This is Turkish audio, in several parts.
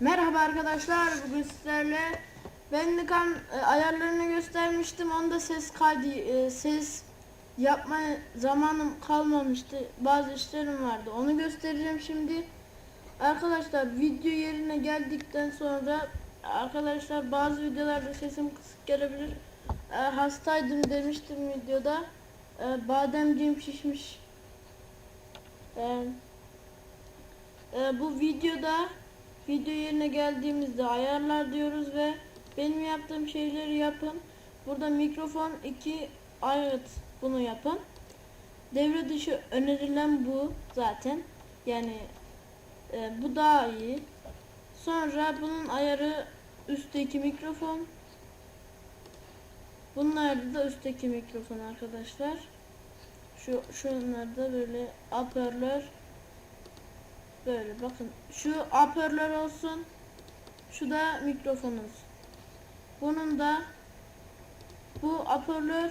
Merhaba arkadaşlar. Bugün sizlerle ben Nikan e, ayarlarını göstermiştim. Onda ses kaydı e, ses yapma zamanım kalmamıştı. Bazı işlerim vardı. Onu göstereceğim şimdi. Arkadaşlar video yerine geldikten sonra arkadaşlar bazı videolarda sesim kısık gelebilir. E, hastaydım demiştim videoda. E, bademciğim şişmiş. E, e, bu videoda video yerine geldiğimizde ayarlar diyoruz ve benim yaptığım şeyleri yapın. Burada mikrofon 2 ayet bunu yapın. Devre dışı önerilen bu zaten. Yani e, bu daha iyi. Sonra bunun ayarı üstteki mikrofon. Bunlar da üstteki mikrofon arkadaşlar. Şu şunlar da böyle hoparlör Böyle bakın. Şu hoparlör olsun. Şu da mikrofon olsun. Bunun da bu hoparlör,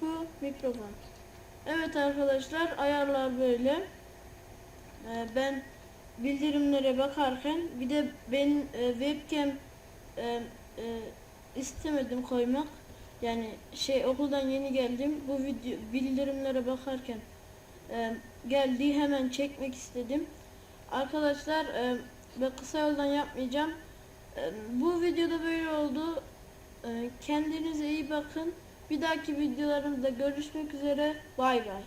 bu mikrofon. Evet arkadaşlar ayarlar böyle. Ee, ben bildirimlere bakarken bir de ben e, webcam e, e, istemedim koymak. Yani şey okuldan yeni geldim. Bu video bildirimlere bakarken e, geldi hemen çekmek istedim. Arkadaşlar e, ben kısa yoldan yapmayacağım. E, bu videoda böyle oldu. E, kendinize iyi bakın. Bir dahaki videolarımızda görüşmek üzere. Bay bay.